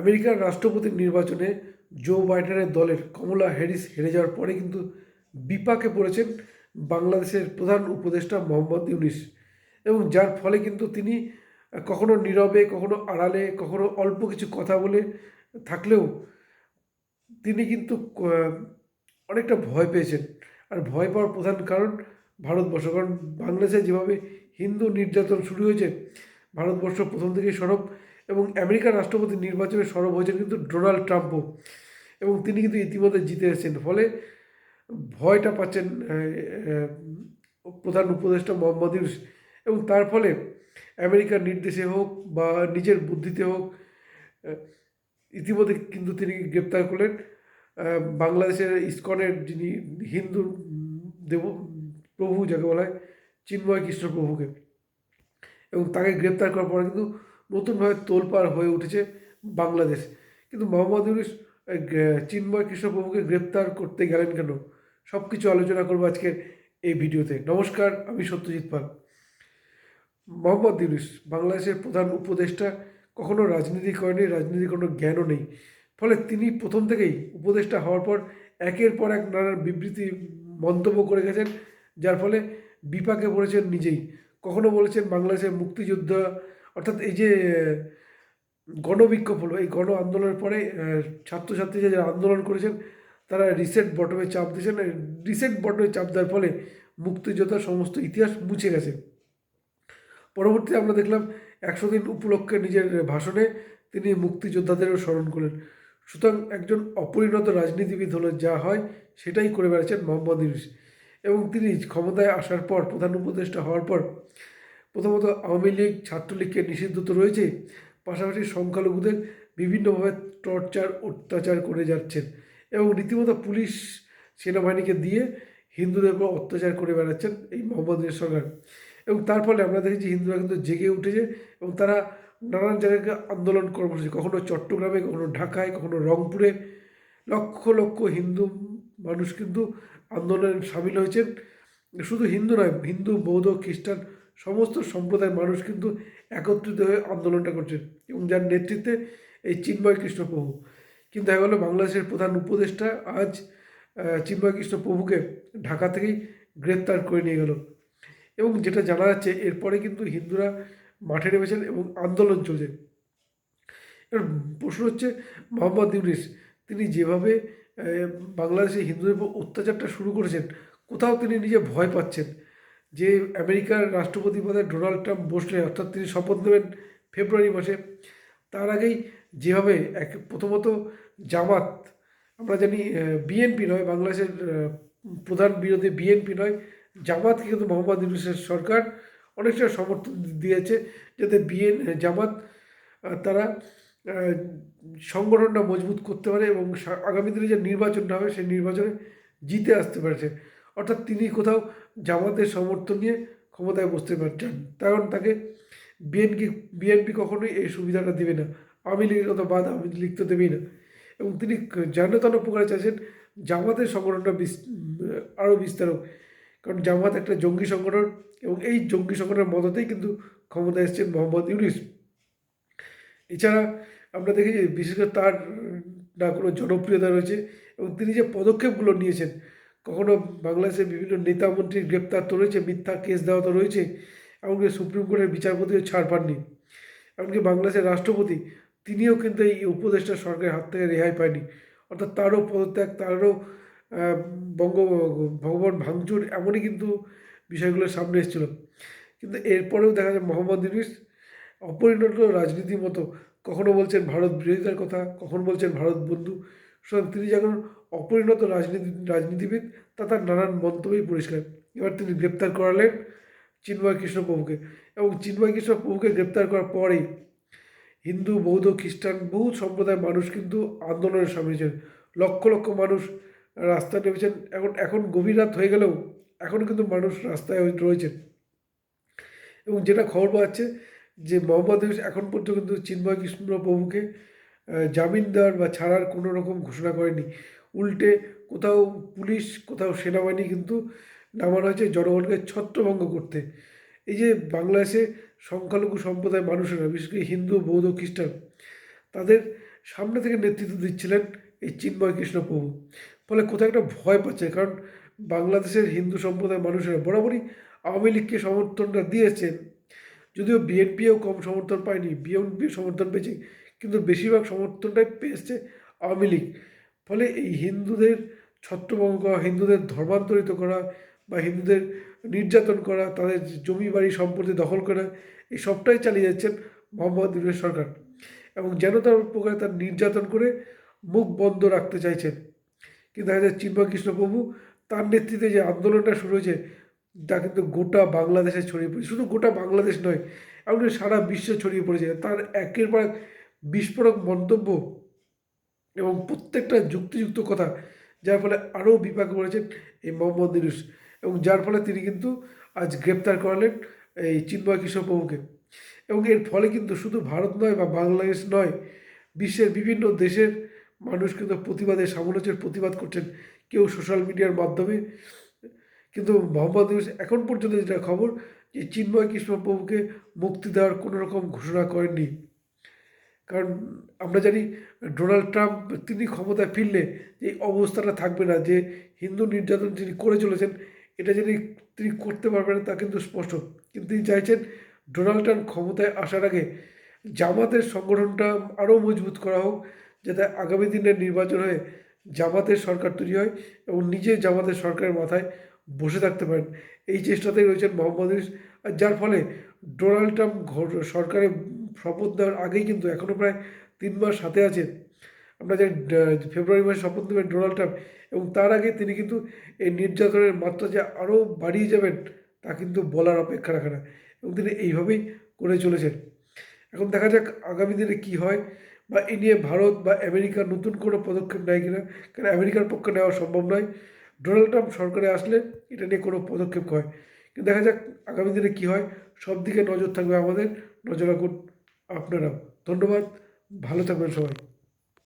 আমেরিকার রাষ্ট্রপতির নির্বাচনে জো বাইডেনের দলের কমলা হ্যারিস হেরে যাওয়ার পরে কিন্তু বিপাকে পড়েছেন বাংলাদেশের প্রধান উপদেষ্টা মোহাম্মদ ইউনিস এবং যার ফলে কিন্তু তিনি কখনো নীরবে, কখনো আড়ালে, কখনো অল্প কিছু কথা বলে থাকলেও তিনি কিন্তু অনেকটা ভয় পেয়েছেন। আর ভয় পাওয়ার প্রধান কারণ ভারতবর্ষ। কারণ বাংলাদেশে যেভাবে হিন্দু নির্যাতন শুরু হয়েছে, ভারতবর্ষ প্রথম থেকেই সরব। এবং আমেরিকার রাষ্ট্রপতি নির্বাচনে সরব হয়েছেন কিন্তু ডোনাল্ড ট্রাম্পও। এবং তিনি কিন্তু ইতিমধ্যে জিতে এসেছেন। ফলে ভয়টা পাচ্ছেন প্রধান উপদেষ্টা মোহাম্মদ ইউনুস। এবং তার ফলে আমেরিকার নির্দেশে হোক বা নিজের বুদ্ধিতে হোক ইতিমধ্যে কিন্তু তিনি গ্রেপ্তার করলেন। বাংলাদেশের ইস্কনের যিনি হিন্দু দেব, প্রভু যাকে বলা হয়, চিন্ময় কৃষ্ণ প্রভুকে। এবং তাকে গ্রেপ্তার করার পরে কিন্তু নতুনভাবে তোলপাড় হয়ে উঠেছে বাংলাদেশ। কিন্তু মোহাম্মদ ইউনুস চিন্ময় কৃষ্ণ প্রভুকে গ্রেপ্তার করতে গেলেন কেন? সব কিছু আলোচনা করব আজকের এই ভিডিওতে। নমস্কার, আমি সত্যজিৎ পাল। মোহাম্মদ ইউনুস, বাংলাদেশের প্রধান উপদেষ্টা, কখনো রাজনীতি করেনি রাজনীতির কোনো জ্ঞানও নেই। ফলে তিনি প্রথম থেকেই উপদেষ্টা হওয়ার পর একের পর এক নানান বিবৃতি, মন্তব্য করে গেছেন, যার ফলে বিপাকে পড়েছেন নিজেই। কখনো বলেছেন বাংলাদেশের মুক্তিযুদ্ধ অর্থাৎ এই যে, গণবিক্ষোভ হলো, এই গণ আন্দোলনের পরে ছাত্রছাত্রীরা যারা আন্দোলন করেছেন, তারা রিসেট বটমে চাপ দিয়েছেন। রিসেট বটমে চাপ দেওয়ার ফলে মুক্তিযোদ্ধার সমস্ত ইতিহাস মুছে গেছে। পরবর্তীতে আমরা দেখলাম একশো দিন উপলক্ষে নিজের ভাষণে তিনি মুক্তিযোদ্ধাদেরও স্মরণ করলেন। সুতরাং একজন অপরিণত রাজনীতিবিদ হলো যা হয়, সেটাই করে বেড়াচ্ছেন মোহাম্মদ ইউনুস। এবং তিনি ক্ষমতায় আসার পর, প্রধান উপদেষ্টা হওয়ার পর প্রথমত আওয়ামী লীগ ছাত্রলীগকে নিষিদ্ধ তো রয়েছে, পাশাপাশি সংখ্যালঘুদের বিভিন্নভাবে টর্চার, অত্যাচার করে যাচ্ছেন এবং রীতিমতো পুলিশ সেনাবাহিনীকে দিয়ে হিন্দুদের উপর অত্যাচার করে বেড়াচ্ছেন এই মোহাম্মদ সরকার। এবং তার ফলে আমরা দেখেছি হিন্দুরা কিন্তু জেগে উঠেছে এবং তারা নানান জায়গায় আন্দোলন কর্মসূচি, কখনো চট্টগ্রামে, কখনো ঢাকায়, কখনো রংপুরে। লক্ষ লক্ষ হিন্দু মানুষ কিন্তু আন্দোলনে সামিল হয়েছেন। শুধু হিন্দু নয়, হিন্দু, বৌদ্ধ, খ্রিস্টান সমস্ত সম্প্রদায়ের মানুষ কিন্তু একত্রিত হয়ে আন্দোলনটা করছেন এবং যার নেতৃত্বে এই চিন্ময় কৃষ্ণ প্রভু। কিন্তু দেখা বাংলাদেশের প্রধান উপদেষ্টা আজ চিন্ময় কৃষ্ণ প্রভুকে ঢাকা থেকেই গ্রেপ্তার করে নিয়ে গেল। এবং যেটা জানা যাচ্ছে, এরপরে কিন্তু হিন্দুরা মাঠে নেমেছেন এবং আন্দোলন চলছে। এবার প্রশ্ন হচ্ছে, মোহাম্মদ ইউনিস, তিনি যেভাবে বাংলাদেশে হিন্দুদের উপর অত্যাচারটা শুরু করেছেন, কোথাও তিনি নিজে ভয় পাচ্ছেন? যে আমেরিকার রাষ্ট্রপতি পদে ডোনাল্ড ট্রাম্প বসলে, অর্থাৎ তিনি শপথ নেবেন ফেব্রুয়ারি মাসে, তার আগেই যেভাবে এক প্রথমত জামাত, আমরা জানি বিএনপি নয়, বাংলাদেশের প্রধান বিরোধী বিএনপি নয়, জামাতকে কিন্তু মোহাম্মদ ইউনুসের সরকার অনেকটা সমর্থন দিয়েছে যাতে বিএন, জামাত তারা সংগঠনটা মজবুত করতে পারে এবং আগামী দিনে যে নির্বাচনটা হবে, সেই নির্বাচনে জিতে আসতে পারছে। অর্থাৎ তিনি কোথাও জামাতের সমর্থন নিয়ে ক্ষমতায় বসতে পারছেন কারণ তাকে বিএনপি বিএনপি কখনোই এই সুবিধাটা দেবে না। আওয়ামী লীগের কথা বাদ আওয়ামী লীগ তো দেবেই না। এবং তিনি জান্নতান প্রকারে চাইছেন, জামাতের সংগঠনটা আরও বিস্তার হোক কারণ জামাত একটা জঙ্গি সংগঠন এবং এই জঙ্গি সংগঠনের মদতেই কিন্তু ক্ষমতায় এসছেন মোহাম্মদ ইউনিস। এছাড়া আমরা দেখেছি বিশেষ করে তার না কোনো জনপ্রিয়তা রয়েছে এবং তিনি যে পদক্ষেপগুলো নিয়েছেন কখনো বাংলাদেশের বিভিন্ন নেতা মন্ত্রীর গ্রেপ্তার তো রয়েছে, মিথ্যা কেস দেওয়া তো রয়েছে, এমনকি সুপ্রিম কোর্টের বিচারপতিও ছাড় পাননি। এমনকি বাংলাদেশের রাষ্ট্রপতি, তিনিও কিন্তু এই উপদেষ্টা সরকারের হাত থেকে রেহাই পায়নি। অর্থাৎ তারও পদত্যাগ, তারও বঙ্গ ভগবান ভাঙচুর এমনই কিন্তু বিষয়গুলো সামনে এসেছিল। কিন্তু এরপরেও দেখা যায় মোহাম্মদ ইউনুস অপরিণত রাজনীতির মতো, কখনো বলছেন ভারত বিরোধিতার কথা, কখনো বলছেন ভারত বন্ধু। সুতরাং তিনি যখন অপরিণত রাজনীতি, রাজনীতিবিদ তা তার নানান মন্তব্যই পরিষ্কার। এবার তিনি গ্রেপ্তার করালেন চিন্ময় কৃষ্ণ প্রভুকে এবং চিন্ময় কৃষ্ণ প্রভুকে গ্রেপ্তার করার পরেই হিন্দু, বৌদ্ধ, খ্রিস্টান বহু সম্প্রদায়ের মানুষ কিন্তু আন্দোলনে সামিল হয়েছেন। লক্ষ লক্ষ মানুষ রাস্তায় নেমেছেন। এখন এখন গভীর রাত হয়ে গেলেও এখন কিন্তু মানুষ রাস্তায় রয়েছেন। এবং যেটা খবর পাওয়া যাচ্ছে যে মোহাম্মদ এখন পর্যন্ত কিন্তু চিন্ময় কৃষ্ণ প্রভুকে জামিন দেওয়ার বা ছাড়ার কোনো রকম ঘোষণা করেনি উল্টে কোথাও পুলিশ, কোথাও সেনাবাহিনী কিন্তু নামানো হয়েছে জনগণকে ছত্রভঙ্গ করতে। এই যে বাংলাদেশে সংখ্যালঘু সম্প্রদায়ের মানুষেরা, বিশেষ করে হিন্দু, বৌদ্ধ, খ্রিস্টান, তাদের সামনে থেকে নেতৃত্ব দিচ্ছিলেন এই চিন্ময় কৃষ্ণ প্রভু। ফলে কোথাও একটা ভয় পাচ্ছে, কারণ বাংলাদেশের হিন্দু সম্প্রদায়ের মানুষেরা বরাবরই আওয়ামী লীগকে সমর্থনটা দিয়েছেন। যদিও বিএনপিও কম সমর্থন পায়নি বিএনপি সমর্থন পেয়েছে, কিন্তু বেশিরভাগ সমর্থনটাই পেয়েছে আওয়ামী লীগ। ফলে এই হিন্দুদের ছত্রভঙ্গ করা, হিন্দুদের ধর্মান্তরিত করা বা হিন্দুদের নির্যাতন করা, তাদের জমি বাড়ি সম্পত্তি দখল করা, এই সবটাই চালিয়ে যাচ্ছেন মোহাম্মদ ইউনুস সরকার। এবং যেন তার প্রকারে তার নির্যাতন করে মুখ বন্ধ রাখতে চাইছেন। কিন্তু দেখা যায় চিন্ময় কৃষ্ণপ্রভু তার নেতৃত্বে যে আন্দোলনটা শুরু হয়েছে তা কিন্তু গোটা বাংলাদেশে ছড়িয়ে পড়েছে। শুধু গোটা বাংলাদেশ নয়, এমনকি সারা বিশ্বে ছড়িয়ে পড়েছে। তার একের পর এক বিস্ফোরক মন্তব্য এবং প্রত্যেকটা যুক্তিযুক্ত কথা, যার ফলে আরও বিপাকে পড়েছেন এই মোহাম্মদ ইউনুস এবং যার ফলে তিনি কিন্তু আজ গ্রেপ্তার করালেন এই চিন্ময় কিশোর প্রভুকে। এবং এর ফলে কিন্তু শুধু ভারত নয় বা বাংলাদেশ নয়, বিশ্বের বিভিন্ন দেশের মানুষ কিন্তু প্রতিবাদে সমালোচনার প্রতিবাদ করছেন। কেউ সোশ্যাল মিডিয়ার মাধ্যমে। কিন্তু মোহাম্মদ ইউনুস এখন পর্যন্ত যেটা খবর যে চিন্ময় কৃষ্ণ প্রভুকে মুক্তি দেওয়ার কোনো রকম ঘোষণা করেননি। কারণ আমরা জানি ডোনাল্ড ট্রাম্প তিনি ক্ষমতায় ফিরলে এই অবস্থাটা থাকবে না, যে হিন্দু নির্যাতন তিনি করে চলেছেন, এটা যিনি তিনি করতে পারবেন তা কিন্তু স্পষ্ট। কিন্তু তিনি চাইছেন ডোনাল্ড ট্রাম্প ক্ষমতায় আসার আগে জামাতের সংগঠনটা আরও মজবুত করা হোক, যাতে আগামী দিনের নির্বাচন হয়ে জামাতের সরকার তৈরি হয় এবং নিজে জামাতের সরকারের মাথায় বসে থাকতে পারেন। এই চেষ্টাতেই রয়েছেন মোহাম্মদ আর যার ফলে ডোনাল্ড ট্রাম্প সরকারে শপথ দেওয়ার আগেই কিন্তু এখনও প্রায় তিন মাস হাতে আছে। আমরা জানি ফেব্রুয়ারি মাসে শপথ নেবেন ডোনাল্ড ট্রাম্প এবং তার আগে তিনি কিন্তু এই নির্যাতনের মাত্রা যে আরও বাড়িয়ে যাবেন, তা কিন্তু বলার অপেক্ষা রাখে না এবং তিনি এইভাবেই করে চলেছেন। এখন দেখা যাক আগামী দিনে কী হয় বা এ নিয়ে ভারত বা আমেরিকা নতুন কোনো পদক্ষেপ নেয় কিনা কারণ আমেরিকার পক্ষে নেওয়া সম্ভব নয়। ডোনাল্ড ট্রাম্প সরকারে আসলে এটা নিয়ে কোনো পদক্ষেপ হয়। কিন্তু দেখা যাক আগামী দিনে কী হয়। সব দিকে নজর থাকবে আমাদের। নজর রাখুন আপনারাও ধন্যবাদ ভালো থাকবেন সবাই।